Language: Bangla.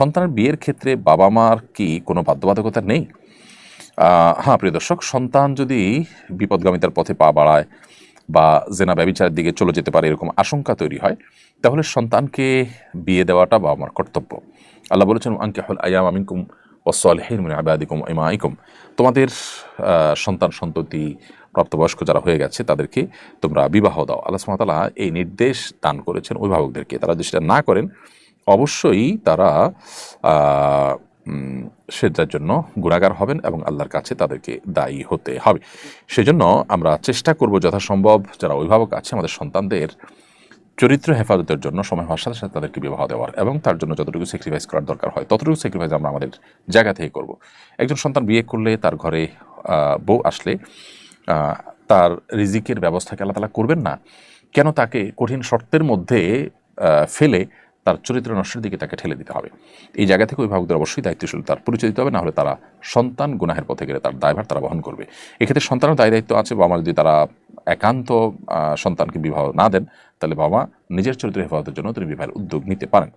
সন্তানের বিয়ের ক্ষেত্রে বাবা মার কি কোনো বাধ্যবাধকতা নেই? হ্যাঁ প্রিয় দর্শক, সন্তান যদি বিপদগামিতার পথে পা বাড়ায় বা জেনা ব্যবিচারের দিকে চলে যেতে পারে এরকম আশঙ্কা তৈরি হয়, তাহলে সন্তানকে বিয়ে দেওয়াটা বাবা মার কর্তব্য। আল্লাহ বলেছেন আঙ্কে হল আয়াম আমিনকুম ওসলহিন মানে আবাদিকুম ইমাইকুম তোমাদের সন্তান সন্ততি প্রাপ্তবয়স্ক যারা হয়ে গেছে, তাদেরকে তোমরা বিবাহ দাও। আল্লাহ সুমতালা এই নির্দেশ দান করেছেন অভিভাবকদেরকে। তারা যদি সেটা না করেন অবশ্যই তারা সেটার জন্য গুণাগার হবেন এবং আল্লাহর কাছে তাদেরকে দায়ী হতে হবে। সেজন্য আমরা চেষ্টা করব যথাসম্ভব যারা অভিভাবক আছে, আমাদের সন্তানদের চরিত্র হেফাজতের জন্য, সময় হওয়ার সাথে সাথে তাদেরকে বিবাহ দেওয়ার এবং তার জন্য যতটুকু স্যাক্রিফাইস করার দরকার হয়, ততটুকু স্যাক্রিফাইস আমরা আমাদের জায়গা থেকে করব। একজন সন্তান বিয়ে করলে তার ঘরে বউ আসলে তার রিজিকের ব্যবস্থাকে আল্লাহ তালা করবেন না। কেন তাকে কঠিন শর্তের মধ্যে ফেলে তার চরিত্র নষ্টের দিকে তাকে ঠেলে দিতে হবে। এই জায়গা থেকে অভিভাবকদের অবশ্যই দায়িত্বশীল তার পরিচয় দিতে হবে, নাহলে তারা সন্তান গুনাহের পথে গেলে তার দায়ভার তারা বহন করবে। এক্ষেত্রে সন্তানের দায় দায়িত্ব আছে, বাবা মা যদি তারা একান্ত সন্তানকে বিবাহ না দেন, তাহলে বাবা নিজের চরিত্র হেফাজতের জন্য তিনি বিবাহের উদ্যোগ নিতে পারেন।